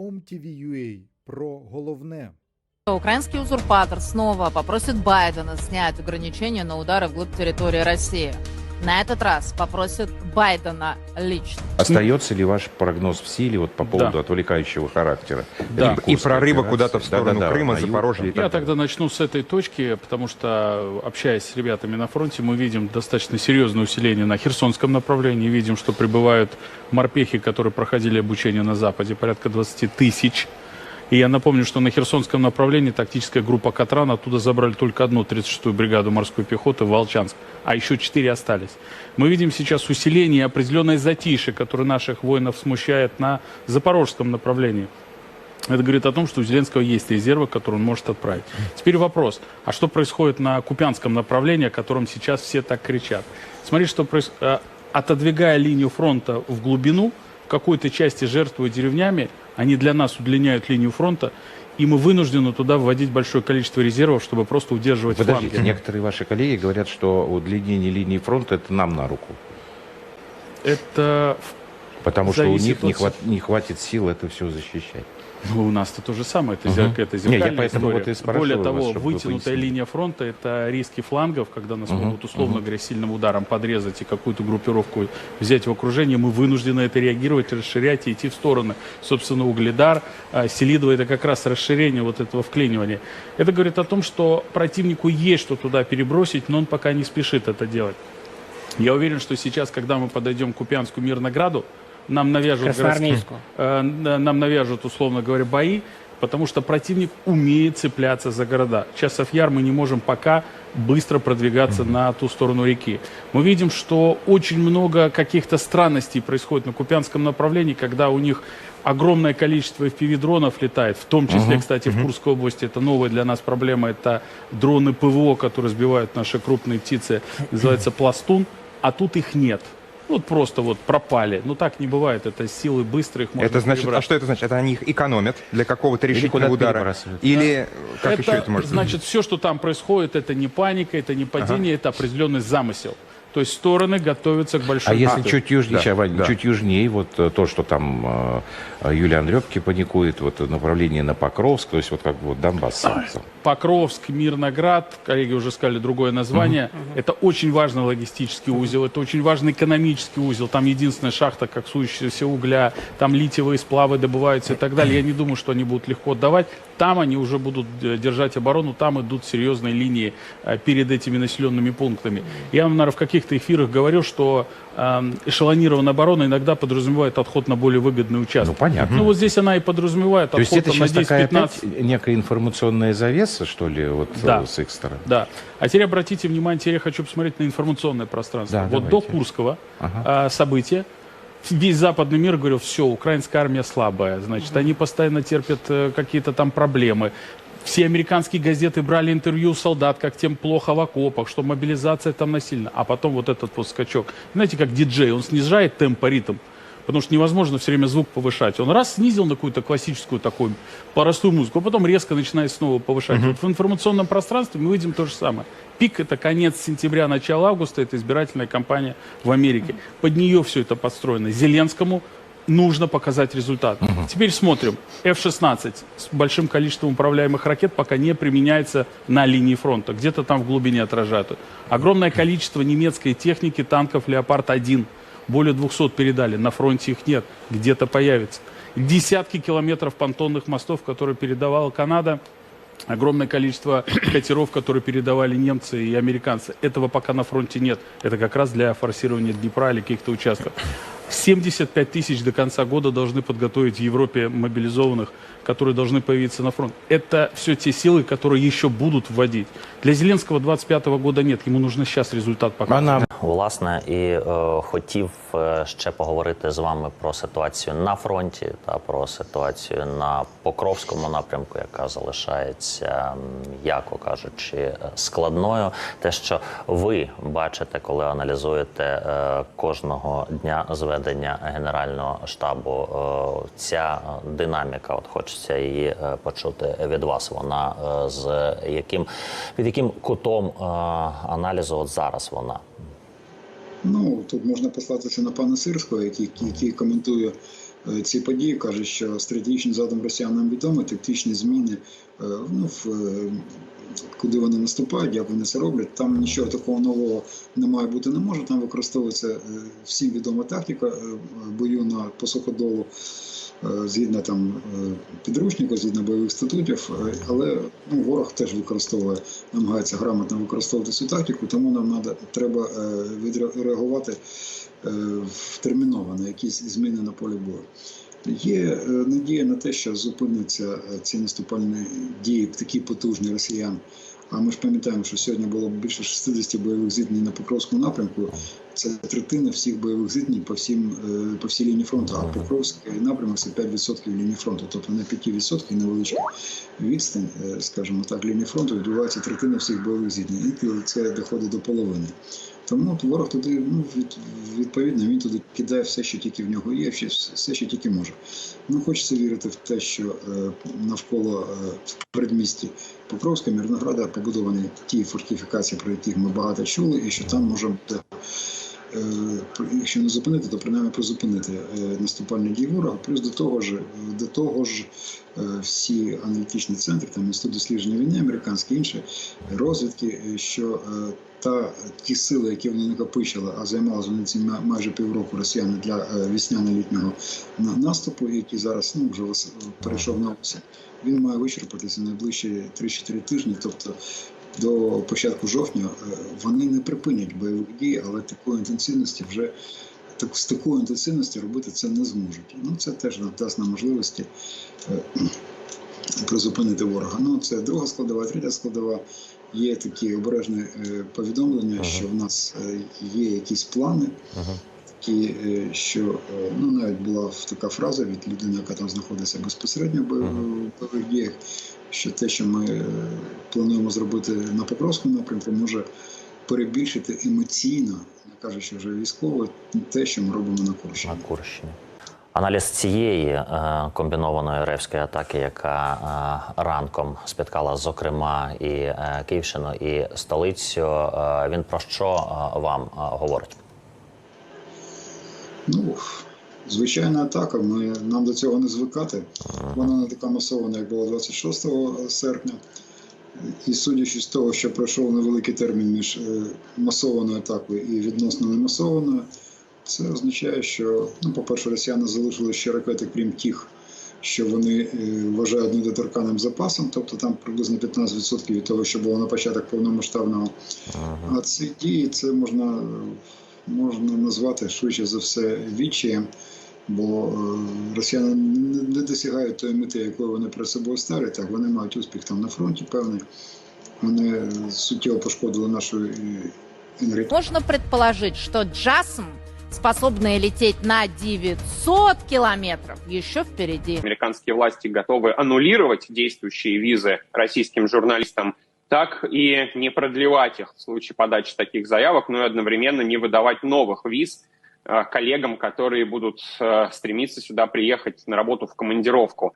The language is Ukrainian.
OMTV.ua про головне. Украинский узурпатор снова попросит Байдена снять ограничения на удары вглубь территории России. На этот раз попросит Байдена лично. Остается ли ваш прогноз в силе вот по поводу Да. отвлекающего характера? Да. Курской И прорыва куда-то в сторону Да-да-да, Крыма, на юг. Запорожья и Я так далее. тогда начну с этой точки, потому что, общаясь с ребятами на фронте, мы видим достаточно серьезное усиление на Херсонском направлении. Видим, что прибывают морпехи, которые проходили обучение на Западе, порядка 20 тысяч. И я напомню, что на Херсонском направлении тактическая группа «Катран» оттуда забрали только одну 36-ю бригаду морской пехоты в Волчанск, а еще четыре остались. Мы видим сейчас усиление и определенное затишье, которое наших воинов смущает на запорожском направлении. Это говорит о том, что у Зеленского есть резервы, которые он может отправить. Теперь вопрос, а что происходит на Купянском направлении, о котором сейчас все так кричат? Смотри, что происходит. Отодвигая линию фронта в глубину, в какой-то части жертвуя деревнями, они для нас удлиняют линию фронта, и мы вынуждены туда вводить большое количество резервов, чтобы просто удерживать Подождите, фланги. некоторые ваши коллеги говорят, что удлинение линии фронта это нам на руку. Это Потому что у них не, хват- не хватит сил это все защищать. Ну, у нас-то то же самое, это, Мгм. зер- это Не, я зеркальная поэтому история. вот и спрашиваю Более вас, того, вы вытянутая линия фронта – это риски флангов, когда нас Мгм, могут, условно мгм. говоря, сильным ударом подрезать и какую-то группировку взять в окружение. Мы вынуждены это реагировать, расширять и идти в стороны. Собственно, Угледар, а, Селидово – это как раз расширение вот этого вклинивания. Это говорит о том, что противнику есть что туда перебросить, но он пока не спешит это делать. Я уверен, что сейчас, когда мы подойдем к Купянску Мирнограду, нам навяжут городские- э, нам навяжут, условно говоря, бои, потому что противник умеет цепляться за города. Часов Яр мы не можем пока быстро продвигаться на ту сторону реки. Мы видим, что очень много каких-то странностей происходит на Купянском направлении, когда у них огромное количество FPV-дронов летает, в том числе, кстати, в Курской области. Это новая для нас проблема. Это дроны ПВО, которые сбивают наши крупные птицы. Называется «Пластун», а тут их нет. Вот просто вот пропали. Ну так не бывает. Это силы быстрые, их можно Это значит, а что это значит? Это они их экономят для какого-то решительного удара? Или как еще это может быть? значит, все, что там происходит, это не паника, это не падение, это определенный замысел. То есть стороны готовятся к большой А если битве. чуть южнее, Да, Вань, да. чуть южнее, вот э, то, что там э, э, Юлиан Репки паникует, вот э, направление на Покровск, то есть вот как бы вот Донбасс. сам. Покровск, Мирноград, коллеги уже сказали другое название. Это очень важный логистический узел, это очень важный экономический узел. Там единственная шахта, как сующаяся угля, там литиевые сплавы добываются и так далее. Я не думаю, что они будут легко отдавать. Там они уже будут э, держать оборону, там идут серьезные линии э, перед этими населенными пунктами. Я вам, наверное, в каких-то эфирах говорил, что эм, эшелонированная оборона иногда подразумевает отход на более выгодный участок. Ну, понятно. Ну, вот здесь она и подразумевает То есть отход это там, на сейчас такая 10-15 опять некая информационная завеса, что ли, вот э, Да. с их стороны? Да. А теперь обратите внимание, теперь я хочу посмотреть на информационное пространство. Да, вот давайте. до Курского Ага. а, события весь западный мир говорил, все, украинская армия слабая, значит, они постоянно терпят э, какие-то там проблемы. Все американские газеты брали интервью у солдат, как тем плохо в окопах, что мобилизация там насильна. А потом вот этот вот скачок. Знаете, как диджей, он снижает темп, ритм. Потому что невозможно все время звук повышать. Он раз снизил на какую-то классическую такую простую музыку, а потом резко начинает снова повышать. Вот в информационном пространстве мы видим то же самое. Пик это конец сентября, начало августа, это избирательная кампания в Америке. Под нее все это подстроено. Зеленскому нужно показать результат. Теперь смотрим. F-16 с большим количеством управляемых ракет пока не применяется на линии фронта. Где-то там в глубине отражают. Огромное количество немецкой техники, танков «Леопард-1». Более 200 передали. На фронте их нет. Где-то появится. Десятки километров понтонных мостов, которые передавала Канада. Огромное количество катеров, которые передавали немцы и американцы. Этого пока на фронте нет. Это как раз для форсирования Днепра или каких-то участков. 75 тысяч до конца года должны подготовить в Европе мобилизованных, которые должны появиться на фронт. Это все те силы, которые еще будут вводить. Для Зеленского 25 года нет. Ему нужно сейчас результат показать. А нам Власне, і е, хотів е, ще поговорити з вами про ситуацію на фронті та про ситуацію на Покровському напрямку, яка залишається, м, яко кажучи, е, складною. Те, що ви бачите, коли аналізуєте е, кожного дня зведення Генерального штабу, е, ця динаміка, от хочеться її е, почути від вас. Вона е, з яким під яким кутом аналізу от зараз вона. Ну тут можна послатися на пана Сирського, який, який коментує ці події, каже, що стратегічний задум росіян нам відомий, тактичні зміни ну, в, куди вони наступають, як вони це роблять. Там нічого такого нового не має бути не може. Там використовується е, всім відома тактика е, бою на по суходолу. е, Згідно там підручнику, згідно бойових статутів, але ну, ворог теж використовує, намагається грамотно використовувати цю тактику, тому нам надо, треба відреагувати терміново на якісь зміни на полі бою. Є е, надія на те, що зупиняться е, ці наступальні дії такі потужні росіян. А ми ж пам'ятаємо, що сьогодні було більше 60 бойових зіткнень на Покровському напрямку. Це третина всіх бойових зіткнень по всім е, по всій лінії фронту. А Покровський напрямок це 5% лінії фронту. Тобто на 5% невеличка відстань, скажімо так, лінії фронту відбувається третина всіх бойових зіткнень. Інколи це доходить до половини. Тому ворог туди, ну від, відповідно, він туди кидає все, що тільки в нього є, все, що тільки може. Ну, хочеться вірити в те, що е, навколо е, в передмісті Покровська, Мірнограда побудовані ті фортифікації, про яких ми багато чули, і що там може бути. Е, Якщо не зупинити, то принаймні призупинити е, наступальні дії ворога. Плюс до того ж, до того ж, е, всі аналітичні центри, там інститут дослідження війни, американські інші розвідки, що та ті сили, які вони накопичили, а займалися вони ма- майже півроку росіяни для весняно-літнього наступу, який зараз ну вже перейшов на осінь, він має вичерпатися найближчі 3-4 тижні. Тобто до початку жовтня е, вони не припинять бойових дій, але такої інтенсивності вже так з такою інтенсивністю робити це не зможуть. Ну це теж дасть нам можливості е, призупинити ворога. Ну це друга складова, третя складова. Є такі обережні е, повідомлення, що в нас є якісь плани, такі, е, що ну навіть була така фраза від людини, яка там знаходиться безпосередньо в бойових діях, що те, що ми е, плануємо зробити на Покровському напрямку, може перебільшити емоційно, не кажучи вже військово, те, що ми робимо на Курщині. на Курщині. Аналіз цієї е, комбінованої ревської атаки, яка е, ранком спіткала, зокрема, і е, Київщину, і столицю, е, він про що е, вам е, говорить? Ну, звичайна атака. Ми, нам до цього не звикати. Вона не така масована, як була 26 серпня. І судячи з того, що пройшов невеликий термін між е, масованою атакою і відносно немасованою, це означає, що, ну, по-перше, росіяни залишили ще ракети, крім тих, що вони е, вважають недоторканим запасом, тобто там приблизно 15% від того, що було на початок повномасштабного. А ці дії це можна, можна назвати швидше за все відчаєм, бо е, росіяни не, не досягають тої мети, якою вони перед собою ставлять. Так, вони мають успіх там на фронті певний. Вони е, суттєво пошкодили нашу е, енергетику. Можно предположить, что Джасм, способные лететь на 900 километров, еще впереди. американские власти готовы аннулировать действующие визы российским журналистам, так и не продлевать их в случае подачи таких заявок, но и одновременно не выдавать новых виз э, коллегам, которые будут э, стремиться сюда приехать на работу в командировку.